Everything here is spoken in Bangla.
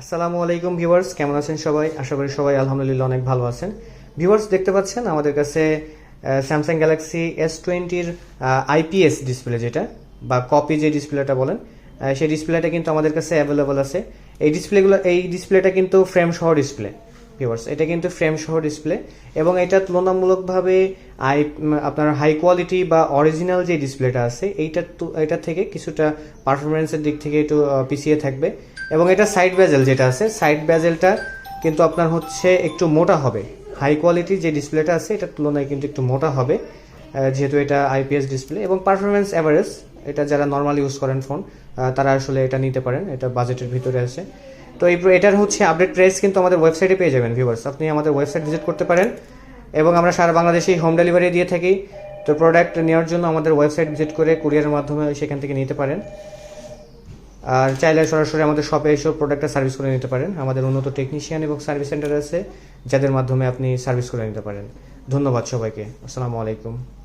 আসসালামু আলাইকুম ভিউয়ার্স, কেমন আছেন সবাই? আশা করি সবাই আলহামদুলিল্লাহ অনেক ভালো আছেন। ভিউয়ার্স, দেখতে পাচ্ছেন আমাদের কাছে স্যামসাং গ্যালাক্সি এস টোয়েন্টির আইপিএস ডিসপ্লে যেটা, বা কপি যে ডিসপ্লেটা বলেন সেই ডিসপ্লেটা কিন্তু আমাদের কাছে অ্যাভেলেবল আছে। এই ডিসপ্লেগুলো এই ডিসপ্লেটা কিন্তু ফ্রেম সহ ডিসপ্লে ভিউয়ার্স। এটা কিন্তু ফ্রেম সহ ডিসপ্লে এবং এটা তুলনামূলকভাবে আই আপনার হাই কোয়ালিটি বা অরিজিনাল যে ডিসপ্লেটা আছে, এইটা এটা থেকে কিছুটা পারফরমেন্সের দিক থেকে একটু পিছিয়ে থাকবে। এবং এটা সাইড ব্যাজেল যেটা আছে সাইড ব্যাজেলটা কিন্তু আপনার হচ্ছে একটু মোটা হবে। হাই কোয়ালিটি যে ডিসপ্লেটা আছে, এটার তুলনায় কিন্তু একটু মোটা হবে যেহেতু এটা আইপিএস ডিসপ্লে এবং পারফরমেন্স অ্যাভারেজ এটা যারা নর্মাল ইউজ করেন ফোন তারা আসলে এটা নিতে পারেন, এটা বাজেটের ভিতরে আছে। তো এই এটার হচ্ছে আপডেট প্রাইস কিন্তু আমাদের ওয়েবসাইটে পেয়ে যাবেন ভিউয়ার্স আপনি আমাদের ওয়েবসাইট ভিজিট করতে পারেন এবং আমরা সারা বাংলাদেশেই হোম ডেলিভারি দিয়ে থাকি। তো প্রোডাক্ট নেওয়ার জন্য আমাদের ওয়েবসাইট ভিজিট করে কুরিয়ারের মাধ্যমে সেখান থেকে নিতে পারেন। আর চাইলে সরাসরি আমাদের শপে এসেও প্রোডাক্টটা সার্ভিস করে নিতে পারেন। আমাদের উন্নত টেকনিশিয়ান এবং সার্ভিস সেন্টার আছে, যাদের মাধ্যমে আপনি সার্ভিস করে নিতে পারেন। ধন্যবাদ সবাইকে। আসসালামু আলাইকুম।